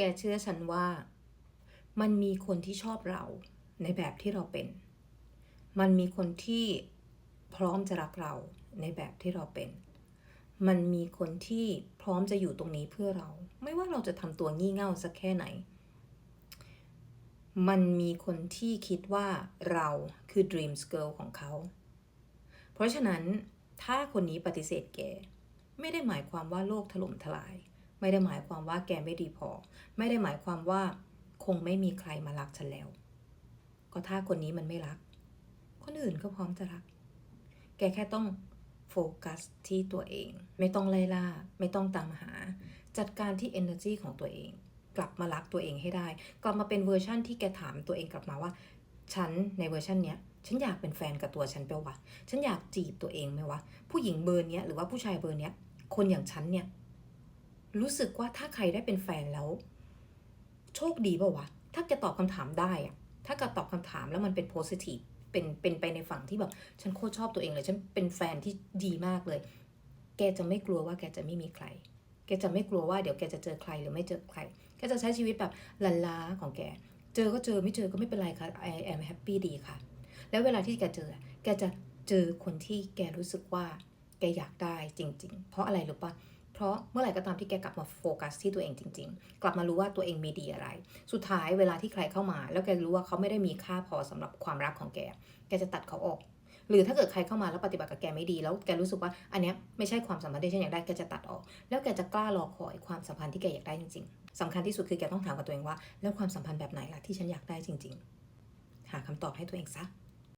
กเชื่อฉันว่า มันมีคนที่ชอบเราในแบบที่เราเป็น มันมีคนที่พร้อมจะรักเราในแบบที่เราเป็น มันมีคนที่พร้อมจะอยู่ตรงนี้เพื่อเรา ไม่ว่าเราจะทำตัวงี่เง่าสักแค่ไหน มันมีคนที่คิดว่าเราคือ dreams girl ของเขา เพราะฉะนั้นถ้าคนนี้ปฏิเสธแก ไม่ได้หมายความว่าโลกถล่มทลาย ไม่ได้หมายความว่าแกไม่ดีพอ ไม่ได้หมายความว่า คงไม่มีใครมารักฉันแล้ว ก็ถ้าคนนี้มันไม่รัก คนอื่นก็พร้อมจะรัก แกแค่ต้องโฟกัสที่ตัวเอง ไม่ต้องไล่ล่า ไม่ต้องตามหา จัดการที่ energy ของตัวเอง กลับมารักตัวเองให้ได้ กลับมาเป็นเวอร์ชั่นที่แกถามตัวเองกลับมาว่า ฉันในเวอร์ชันเนี้ยฉันอยากเป็นแฟนกับตัวฉันเปล่าวะ ฉันอยากจีบตัวเองไหมวะ ผู้หญิงเบอร์เนี้ยหรือว่าผู้ชายเบอร์เนี้ย คนอย่างฉันเนี่ย รู้สึกว่าถ้าใครได้เป็นแฟนแล้ว โชคดีเปล่าวะ ถ้าแกตอบคำถามได้อะถ้าแกตอบคำถามแล้วมันเป็น positive เป็นเป็นไปในฝั่งที่แบบ ฉันโคตรชอบตัวเองเลย ฉันเป็นแฟนที่ดีมากเลย แกจะไม่กลัวว่าแกจะไม่มีใคร แกจะไม่กลัวว่าเดี๋ยวแกจะเจอใครหรือไม่เจอใคร แกจะใช้ชีวิตแบบลันลาของแก เจอก็เจอไม่เจอก็ไม่เป็นไรค่ะ I am happy ดีค่ะ แล้วเวลาที่แกเจอ แกจะเจอคนที่แกรู้สึกว่า แกอยากได้จริง ๆ เพราะอะไรรู้ปะ เพราะเมื่อไหร่ก็ตามที่แกกลับมาโฟกัสที่ตัวเองจริง ๆ กลับมารู้ว่าตัวเองมีดีอะไร สุดท้ายเวลาที่ใครเข้ามา แล้วแกรู้ว่าเขาไม่ได้มีค่าพอสำหรับความรักของแก แกจะตัดเขาออก หรือถ้าเกิดใครเข้ามาแล้วปฏิบัติกับแกไม่ดี แล้วแกรู้สึกว่าอันเนี้ยไม่ใช่ความสัมพันธ์ที่ฉันอยากได้แกจะตัดออก แล้วแกจะกล้ารอคอยความสัมพันธ์ที่แกอยากได้จริงๆสำคัญที่สุดคือแกต้องถามกับตัวเองว่า แล้วความสัมพันธ์แบบไหนล่ะที่ฉันอยากได้จริง ๆ หาคำตอบให้ตัวเองซะ